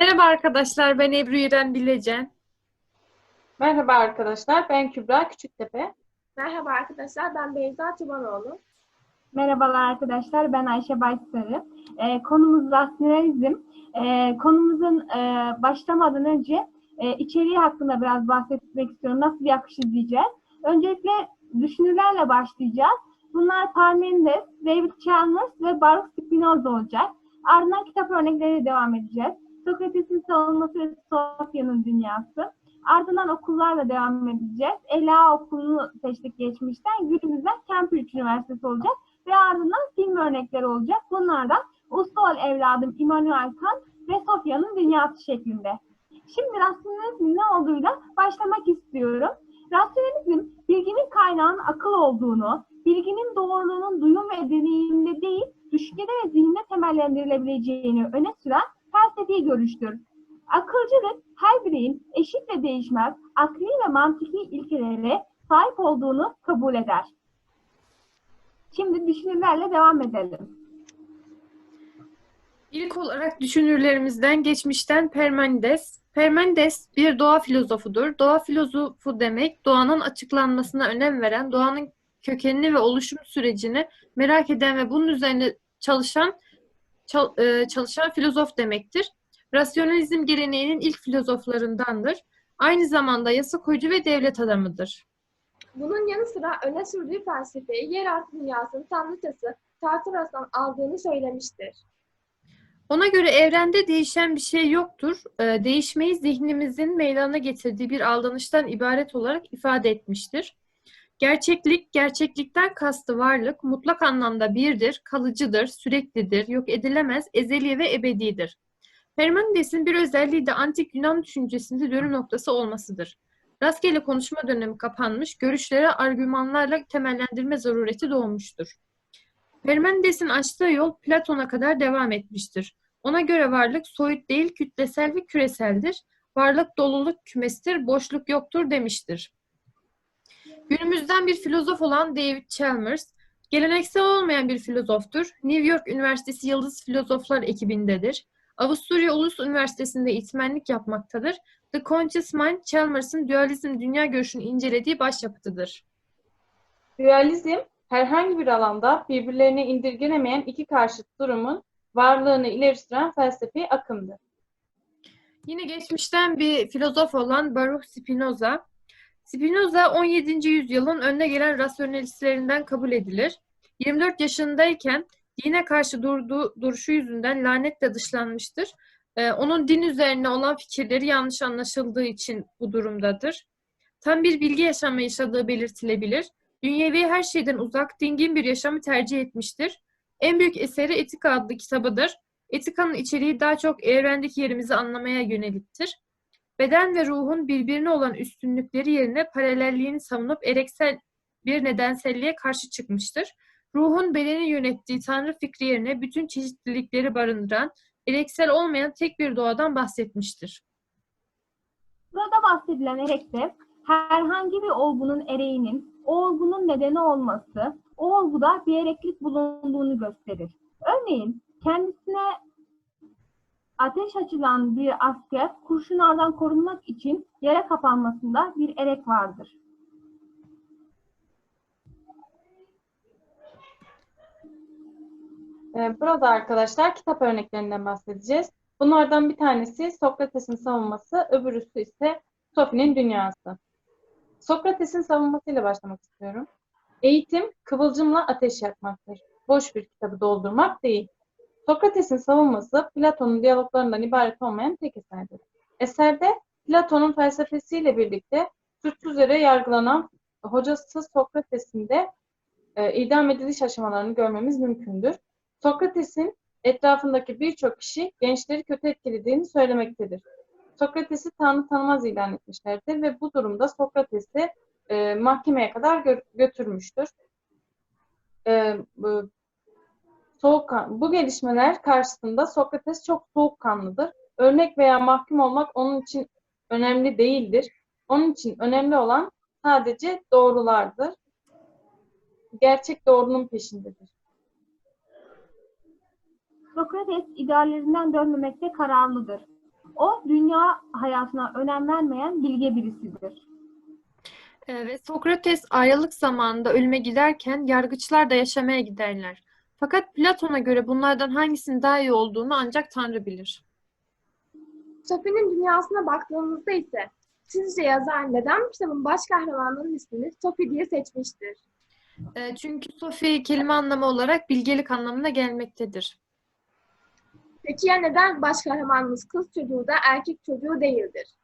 Merhaba arkadaşlar, ben Ebru İrem Bilecen. Merhaba arkadaşlar, ben Kübra Küçüktepe. Merhaba arkadaşlar, ben Beyza Çubanoğlu. Merhabalar arkadaşlar, ben Ayşe Başsarı. Ee, konumuz rasyonalizm. Ee, konumuzun e, başlamadan önce e, içeriği hakkında biraz bahsetmek istiyorum. Nasıl bir akış izleyeceğiz? Öncelikle düşünürlerle başlayacağız. Bunlar Parmenides, David Chalmers ve Baruch Spinoza olacak. Ardından kitap örnekleriyle devam edeceğiz. Sokrates'in savunması ve Sofya'nın dünyası. Ardından okullarla devam edeceğiz. Ela okulunu seçtik geçmişten. Günümüzden Cambridge Üniversitesi olacak. Ve ardından film örnekleri olacak. Bunlardan Usta evladım Immanuel Kant ve Sofya'nın dünyası şeklinde. Şimdi rasyonalizmin ne olduğuyla başlamak istiyorum. Rasyonalizm bilginin kaynağının akıl olduğunu, bilginin doğruluğunun duyum ve deneyimde değil, düşüncede ve zihinde temellendirilebileceğini öne süren felsefi görüştür. Akılcılık her bireyin eşit ve değişmez akli ve mantıki ilkelere sahip olduğunu kabul eder. Şimdi düşünürlerle devam edelim. İlk olarak düşünürlerimizden geçmişten Parmenides. Parmenides bir doğa filozofudur. Doğa filozofu demek doğanın açıklanmasına önem veren, doğanın kökenini ve oluşum sürecini merak eden ve bunun üzerine çalışan çal- çalışan filozof demektir. Rasyonalizm geleneğinin ilk filozoflarındandır. Aynı zamanda yasa koyucu ve devlet adamıdır. Bunun yanı sıra öne sürdüğü felsefeyi yeraltı dünyasının tanrıçası Tartaros'tan aldığını söylemiştir. Ona göre evrende değişen bir şey yoktur. Ee, değişmeyi zihnimizin meydana getirdiği bir aldanıştan ibaret olarak ifade etmiştir. Gerçeklik, gerçeklikten kastı varlık, mutlak anlamda birdir, kalıcıdır, süreklidir, yok edilemez, ezeli ve ebedidir. Parmenides'in bir özelliği de antik Yunan düşüncesinde dönüm noktası olmasıdır. Rastgele konuşma dönemi kapanmış, görüşlere argümanlarla temellendirme zarureti doğmuştur. Parmenides'in açtığı yol Platon'a kadar devam etmiştir. Ona göre varlık soyut değil, kütlesel ve küreseldir. Varlık doluluk kümesidir, boşluk yoktur demiştir. Günümüzden bir filozof olan David Chalmers, geleneksel olmayan bir filozoftur. New York Üniversitesi Yıldız Filozoflar ekibindedir. Avusturya Ulus Üniversitesi'nde eğitmenlik yapmaktadır. The Conscious Mind, Chalmers'ın dualizm dünya görüşünü incelediği başyapıtıdır. Dualizm, herhangi bir alanda birbirlerine indirgenemeyen iki karşıt durumun varlığını ileri süren felsefi akımdır. Yine geçmişten bir filozof olan Baruch Spinoza. Spinoza 17. yüzyılın önde gelen rasyonalistlerinden kabul edilir. 24 yaşındayken dine karşı durduğu duruşu yüzünden lanetle dışlanmıştır. Ee, onun din üzerine olan fikirleri yanlış anlaşıldığı için bu durumdadır. Tam bir bilgi yaşamı yaşadığı belirtilebilir. Dünyevi her şeyden uzak, dingin bir yaşamı tercih etmiştir. En büyük eseri Etika adlı kitabıdır. Etikanın içeriği daha çok evrendeki yerimizi anlamaya yöneliktir. Beden ve ruhun birbirine olan üstünlükleri yerine paralelliğini savunup ereksel bir nedenselliğe karşı çıkmıştır. Ruhun bedeni yönettiği tanrı fikri yerine bütün çeşitlilikleri barındıran, ereksel olmayan tek bir doğadan bahsetmiştir. Burada bahsedilen erekte herhangi bir olgunun ereğinin o olgunun nedeni olması, o olguda bir ereklik bulunduğunu gösterir. Örneğin kendisine ateş açılan bir asker kurşunlardan korunmak için yere kapanmasında bir erek vardır. Ee, Burada arkadaşlar kitap örneklerinden bahsedeceğiz. Bunlardan bir tanesi Sokrates'in savunması, öbürüsü ise Sophie'nin dünyası. Sokrates'in savunmasıyla başlamak istiyorum. Eğitim kıvılcımla ateş yakmaktır. Boş bir kitabı doldurmak değil. Sokrates'in savunması Platon'un diyaloglarından ibaret olmayan tek eserdir. Eserde Platon'un felsefesiyle birlikte suçsuz yere yargılanan hocası Sokrates'in de e, idam ediliş aşamalarını görmemiz mümkündür. Sokrates'in etrafındaki birçok kişi gençleri kötü etkilediğini söylemektedir. Sokrates'i tanrı tanımaz ilan etmişlerdir ve bu durumda Sokrates'i e, mahkemeye kadar gö- götürmüştür. E, soğukkan, bu gelişmeler karşısında Sokrates çok soğukkanlıdır. Örnek veya mahkum olmak onun için önemli değildir. Onun için önemli olan sadece doğrulardır. Gerçek doğrunun peşindedir. Sokrates ideallerinden dönmemekte kararlıdır. O dünya hayatına önem vermeyen bilge birisidir. Ee, ve Sokrates ayrılık zamanında ölüme giderken yargıçlar da yaşamaya giderler. Fakat Platon'a göre bunlardan hangisinin daha iyi olduğunu ancak Tanrı bilir. Sophie'nin dünyasına baktığımızda ise sizce yazar neden kitabın baş kahramanının ismini Sophie diye seçmiştir? Ee, çünkü Sophie kelime anlamı olarak bilgelik anlamına gelmektedir. Peki ya neden baş kahramanımız kız çocuğu da erkek çocuğu değildir?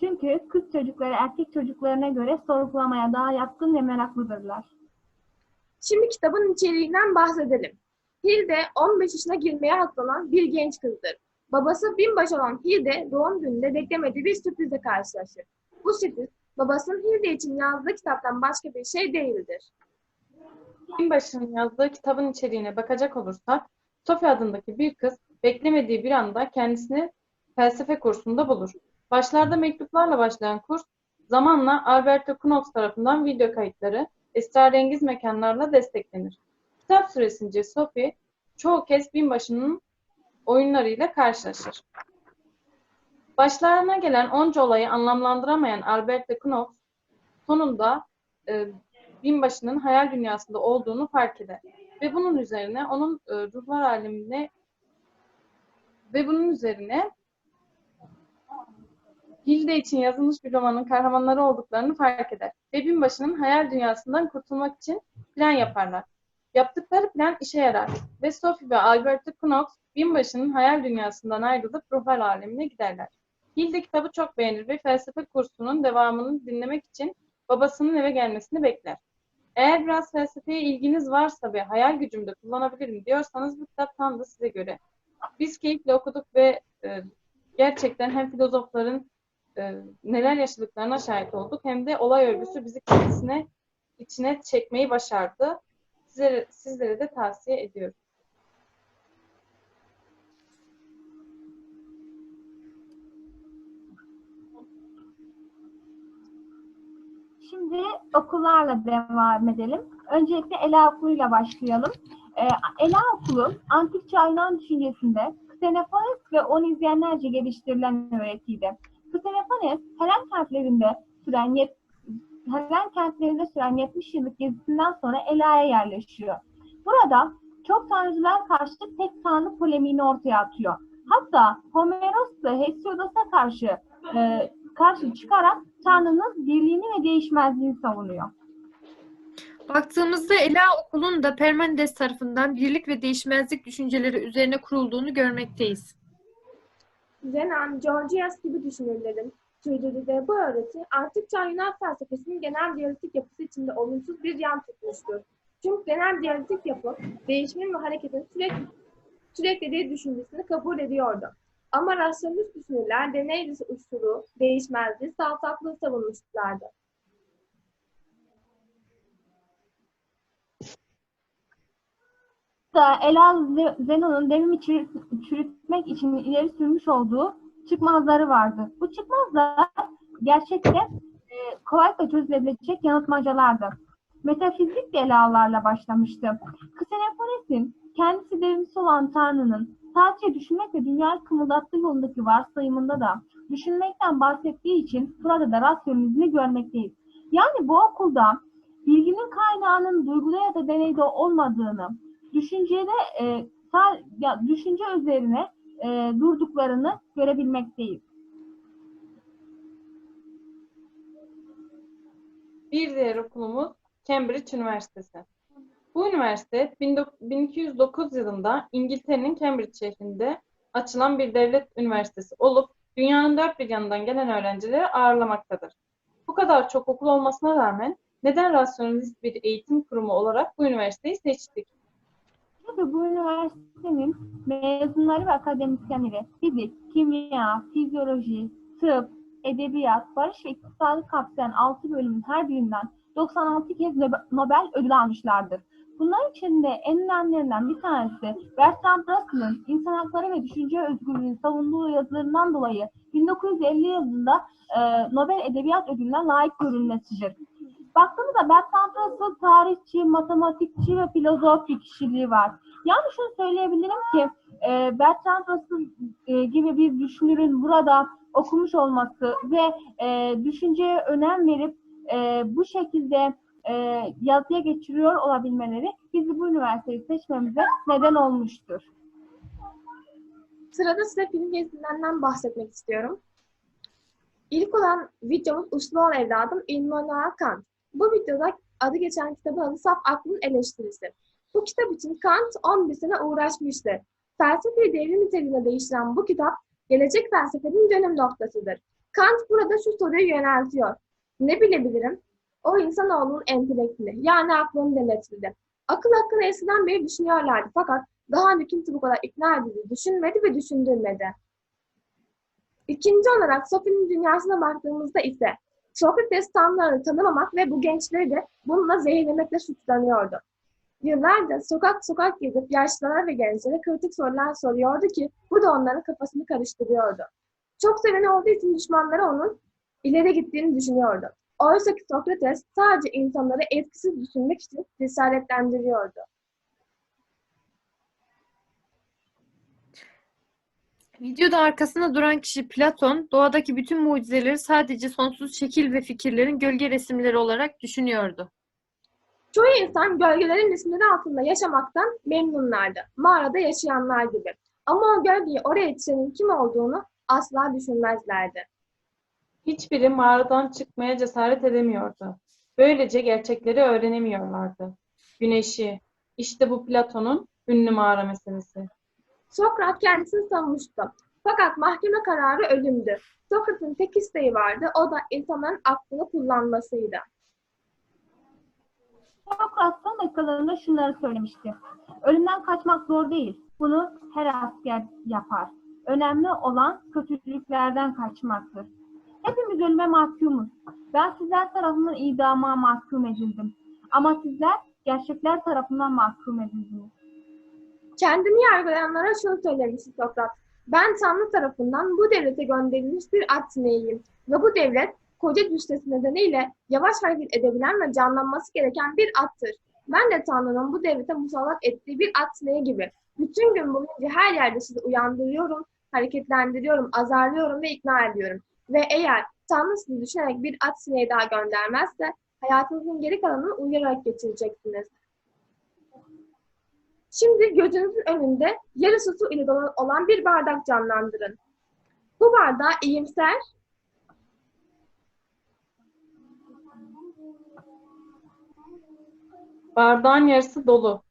Çünkü kız çocukları erkek çocuklarına göre sorgulamaya daha yatkın ve meraklıdırlar. Şimdi kitabın içeriğinden bahsedelim. Hilde 15 yaşına girmeye hazırlanan bir genç kızdır. Babası binbaşı olan Hilde doğum gününde beklemediği bir sürprizle karşılaşır. Bu sürpriz babasının Hilde için yazdığı kitaptan başka bir şey değildir. Binbaşı'nın yazdığı kitabın içeriğine bakacak olursak, Sophie adındaki bir kız beklemediği bir anda kendisini felsefe kursunda bulur. Başlarda mektuplarla başlayan kurs, zamanla Alberto Knox tarafından video kayıtları, esrarengiz mekanlarla desteklenir. Kitap süresince Sophie, çoğu kez binbaşının oyunlarıyla karşılaşır. Başlarına gelen onca olayı anlamlandıramayan Alberto Knox, sonunda e, binbaşının hayal dünyasında olduğunu fark eder. Ve bunun üzerine onun e, ruhlar alemine ve bunun üzerine Hilde için yazılmış bir romanın kahramanları olduklarını fark eder. Ve binbaşının hayal dünyasından kurtulmak için plan yaparlar. Yaptıkları plan işe yarar. Ve Sophie ve Alberto Knox binbaşının hayal dünyasından ayrılıp ruhlar alemine giderler. Hilde kitabı çok beğenir ve felsefe kursunun devamını dinlemek için babasının eve gelmesini bekler. Eğer biraz felsefeye ilginiz varsa ve hayal gücümde kullanabilirim diyorsanız bu kitap tam da size göre. Biz keyifle okuduk ve e, gerçekten hem filozofların e, neler yaşadıklarına şahit olduk hem de olay örgüsü bizi kendisine içine çekmeyi başardı. Sizlere, sizlere de tavsiye ediyorum. Şimdi okullarla devam edelim. Öncelikle Ela Okulu'yla başlayalım. Ee, Ela Okulu, antik çağ Yunan düşüncesinde Xenophon ve onu izleyenlerce geliştirilen öğretiydi. Xenophon, Helen kentlerinde süren yet Helen kentlerinde süren 70 yıllık gezisinden sonra Ela'ya yerleşiyor. Burada çok tanrıcılar karşı tek tanrı polemiğini ortaya atıyor. Hatta Homeros da Hesiodos'a karşı e, karşı çıkarak Tanrı'nın birliğini ve değişmezliğini savunuyor. Baktığımızda Ela Okulu'nun da Parmenides tarafından birlik ve değişmezlik düşünceleri üzerine kurulduğunu görmekteyiz. Zenon, Georgias gibi düşünürlerin sürdürdüğü bu öğreti antik çağ Yunan felsefesinin genel diyalektik yapısı içinde olumsuz bir yan tutmuştur. Çünkü genel diyalektik yapı değişimin ve hareketin sürekli sürekliliği düşüncesini kabul ediyordu. Ama rasyonist düşünürler deney dışı uçsuru, değişmezliği, saltaklığı savunmuşlardı. Da Ela Zenon'un devimi çürüt- çürütmek için ileri sürmüş olduğu çıkmazları vardı. Bu çıkmazlar gerçekte e, kolaylıkla çözülebilecek yanıltmacalardı. Metafizik belalarla başlamıştı. Ksenophones'in kendisi devrimsi olan Tanrı'nın sadece düşünmek ve dünyayı kımıldattığı yolundaki varsayımında da düşünmekten bahsettiği için burada da rasyonizmi görmekteyiz. Yani bu okulda bilginin kaynağının duyguda ya da deneyde olmadığını, düşüncede e, sa- ya, düşünce üzerine e, durduklarını görebilmekteyiz. Bir diğer okulumuz Cambridge Üniversitesi. Bu üniversite 19- 1209 yılında İngiltere'nin Cambridge şehrinde açılan bir devlet üniversitesi olup dünyanın dört bir yanından gelen öğrencileri ağırlamaktadır. Bu kadar çok okul olmasına rağmen neden rasyonalist bir eğitim kurumu olarak bu üniversiteyi seçtik? Çünkü bu üniversitenin mezunları ve akademisyenleri fizik, kimya, fizyoloji, tıp, edebiyat, barış ve iktisadı kapsayan 6 bölümün her birinden 96 kez Nobe- Nobel ödül almışlardır. Bunların içinde en önemlilerinden bir tanesi Bertrand Russell'ın insan hakları ve düşünce özgürlüğünü savunduğu yazılarından dolayı 1950 yılında e, Nobel Edebiyat Ödülü'ne layık görülmesidir. Baktığımızda Bertrand Russell tarihçi, matematikçi ve filozof bir kişiliği var. Yani şunu söyleyebilirim ki e, Bertrand Russell gibi bir düşünürün burada okumuş olması ve e, düşünceye önem verip e, bu şekilde e, yazıya geçiriyor olabilmeleri bizi bu üniversiteyi seçmemize neden olmuştur. Sırada size film gezilerinden bahsetmek istiyorum. İlk olan videomuz Uslu Evladım Immanuel Kant. Bu videoda adı geçen kitabın adı Saf Aklın Eleştirisi. Bu kitap için Kant 11 sene uğraşmıştır. Felsefeyi devrim niteliğine değiştiren bu kitap, gelecek felsefenin dönüm noktasıdır. Kant burada şu soruyu yöneltiyor. Ne bilebilirim? O insanoğlunun entelektini, yani aklını denetledi. Akıl hakkında eskiden beri düşünüyorlardı fakat daha önce kimse bu kadar ikna edici düşünmedi ve düşündürmedi. İkinci olarak Sophie'nin dünyasına baktığımızda ise Sokrates tanrıları tanımamak ve bu gençleri de bununla zehirlemekle suçlanıyordu. Yıllarca sokak sokak gezip yaşlılara ve gençlere kritik sorular soruyordu ki bu da onların kafasını karıştırıyordu. Çok seveni olduğu için düşmanları onun ileri gittiğini düşünüyordu. Oysa ki Sokrates sadece insanları etkisiz düşünmek için cesaretlendiriyordu. Videoda arkasında duran kişi Platon, doğadaki bütün mucizeleri sadece sonsuz şekil ve fikirlerin gölge resimleri olarak düşünüyordu. Çoğu insan gölgelerin resimleri altında yaşamaktan memnunlardı. Mağarada yaşayanlar gibi. Ama o gölgeyi oraya yetişenin kim olduğunu asla düşünmezlerdi. Hiçbiri mağaradan çıkmaya cesaret edemiyordu. Böylece gerçekleri öğrenemiyorlardı. Güneşi, işte bu Platon'un ünlü mağara meselesi. Sokrat kendisini savunmuştu. Fakat mahkeme kararı ölümdü. Sokrat'ın tek isteği vardı, o da insanların aklını kullanmasıydı. Sokrat son dakikalarında şunları söylemişti. Ölümden kaçmak zor değil. Bunu her asker yapar. Önemli olan kötülüklerden kaçmaktır. Hepimiz ölüme mahkumuz. Ben sizler tarafından idama mahkum edildim. Ama sizler gerçekler tarafından mahkum edildiniz. Kendini yargılayanlara şunu söylemişti Sokrat. Ben Tanrı tarafından bu devlete gönderilmiş bir at sineğiyim. Ve bu devlet koca cüssesi nedeniyle yavaş hareket edebilen ve canlanması gereken bir attır. Ben de Tanrı'nın bu devlete musallat ettiği bir at sineği gibi. Bütün gün boyunca her yerde sizi uyandırıyorum, hareketlendiriyorum, azarlıyorum ve ikna ediyorum. Ve eğer Tanrı sizi düşünerek bir at sineği daha göndermezse hayatınızın geri kalanını uyuyarak geçireceksiniz. Şimdi gözünüzün önünde yarısı su ile dolu olan bir bardak canlandırın. Bu bardağı iyimser, Bardağın yarısı dolu.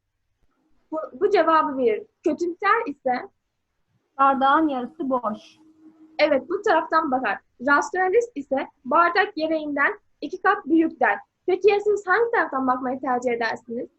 bu, bu cevabı verir. Kötümser ise Bardağın yarısı boş. evet bu taraftan bakar. Rasyonalist ise bardak yereğinden iki kat büyük der. Peki ya siz hangi taraftan bakmayı tercih edersiniz?